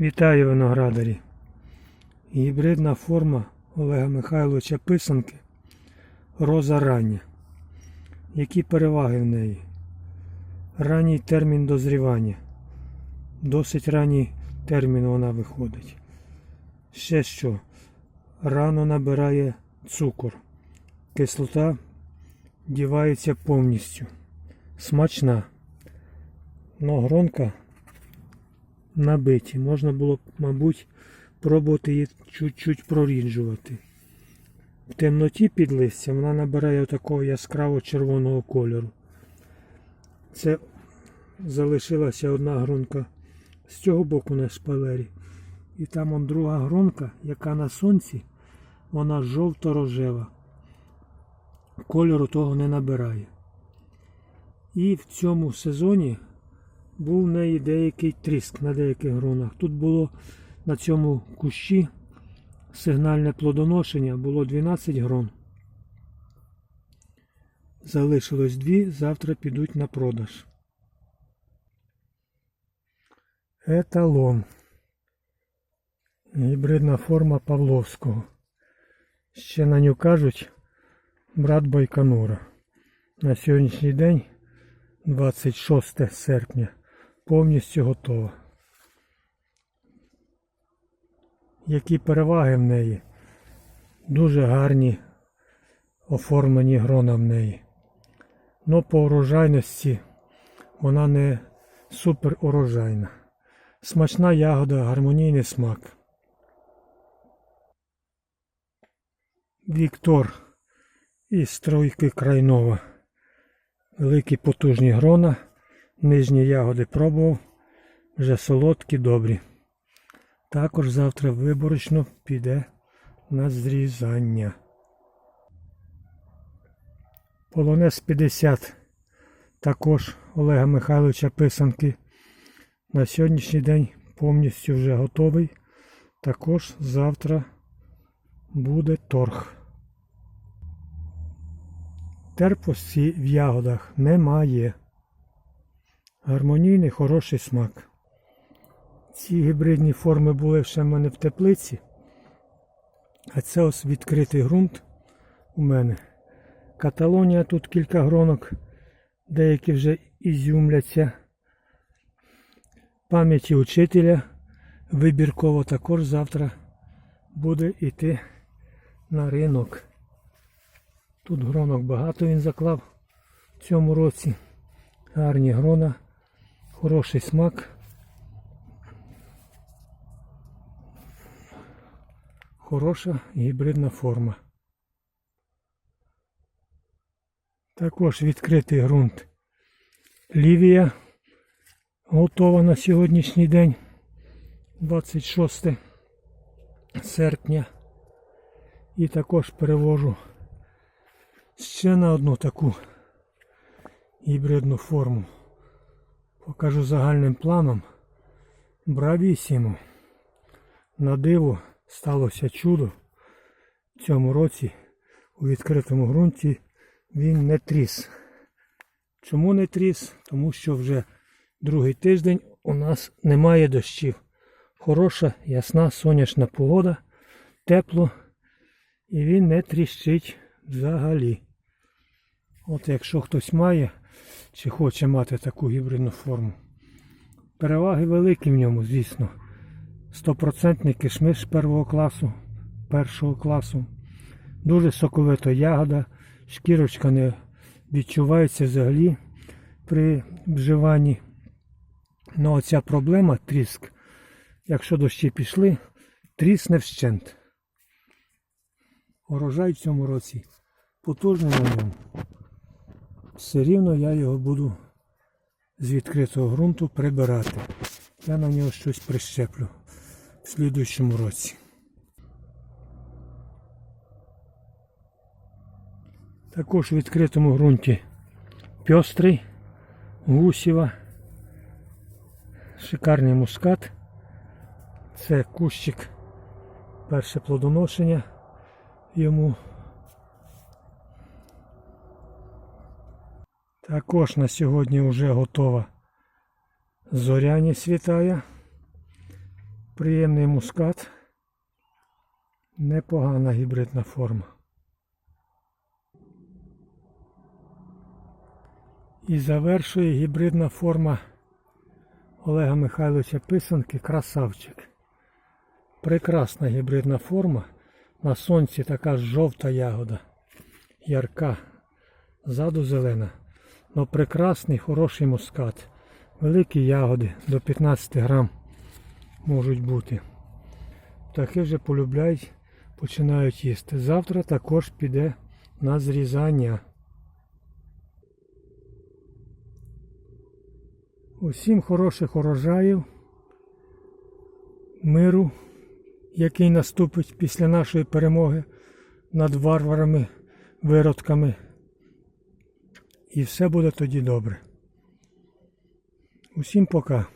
Вітаю виноградарі. Гібридна форма Олега Михайловича Писанки Роза рання. Які переваги в неї? Ранній термін дозрівання. Досить ранній термін вона виходить. Ще що? Рано набирає цукор. Кислота дівається повністю. Смачна. Но гронка набиті. Можна було б, мабуть, пробувати її чуть-чуть проріджувати. В темноті під листям вона набирає такого яскраво червоного кольору. Це залишилася одна гронка з цього боку на шпалері. І там он друга гронка, яка на сонці, вона жовто-рожева. Кольору того не набирає. І в цьому сезоні був в неї деякий тріск на деяких гронах. Тут було на цьому кущі сигнальне плодоношення, було 12 грон. Залишилось дві, завтра підуть на продаж. Еталон. Гібридна форма Павловського. Ще на нього кажуть брат Байконура. На сьогоднішній день 26 серпня. Повністю готова. Які переваги в неї? Дуже гарні оформлені грона в неї. Но по урожайності вона не супер урожайна. Смачна ягода, гармонійний смак. Віктор із стройки Крайнова. Великі потужні грона. Нижні ягоди пробував. Вже солодкі, добрі. Також завтра виборочно піде на зрізання. Полонез 50. Також Олега Михайловича писанки. На сьогоднішній день повністю вже готовий. Також завтра буде торг. Терпості в ягодах немає. Гармонійний хороший смак. Ці гібридні форми були ще в мене в теплиці. А це ось відкритий ґрунт у мене. Каталонія тут кілька гронок, деякі вже ізюмляться. Пам'яті учителя вибірково також завтра буде йти на ринок. Тут гронок багато він заклав в цьому році. Гарні грона, хороший смак. Хороша гібридна форма. Також відкритий ґрунт Лівія готова на сьогоднішній день 26 серпня. І також перевожу ще на одну таку гібридну форму. Покажу загальним планом. Бравісімо. На диво сталося чудо. В цьому році у відкритому ґрунті він не тріс. Чому не тріс? Тому що вже другий тиждень у нас немає дощів. Хороша, ясна сонячна погода, тепло і він не тріщить взагалі. От якщо хтось має чи хоче мати таку гібридну форму. Переваги великі в ньому, звісно. Стопроцентний кишмиш першого класу, першого класу. Дуже соковита ягода, шкірочка не відчувається взагалі при вживанні. Ну оця проблема тріск. Якщо дощі пішли, трісне вщент. Урожай в цьому році потужний на ньому. Все рівно я його буду з відкритого ґрунту прибирати. Я на нього щось прищеплю в слідуючому році. Також в відкритому ґрунті пьострий, гусєва, шикарний мускат. Це кущик, перше плодоношення йому. Також на сьогодні вже готова зоряні світає. Приємний мускат. Непогана гібридна форма. І завершує гібридна форма Олега Михайловича Писанки красавчик. Прекрасна гібридна форма. На сонці така жовта ягода. Ярка. Ззаду зелена. Но прекрасний, хороший мускат. Великі ягоди до 15 грам можуть бути. Птахи вже полюбляють, починають їсти. Завтра також піде на зрізання. Усім хороших урожаїв, миру, який наступить після нашої перемоги над варварами, виродками. І все буде тоді добре. Усім пока.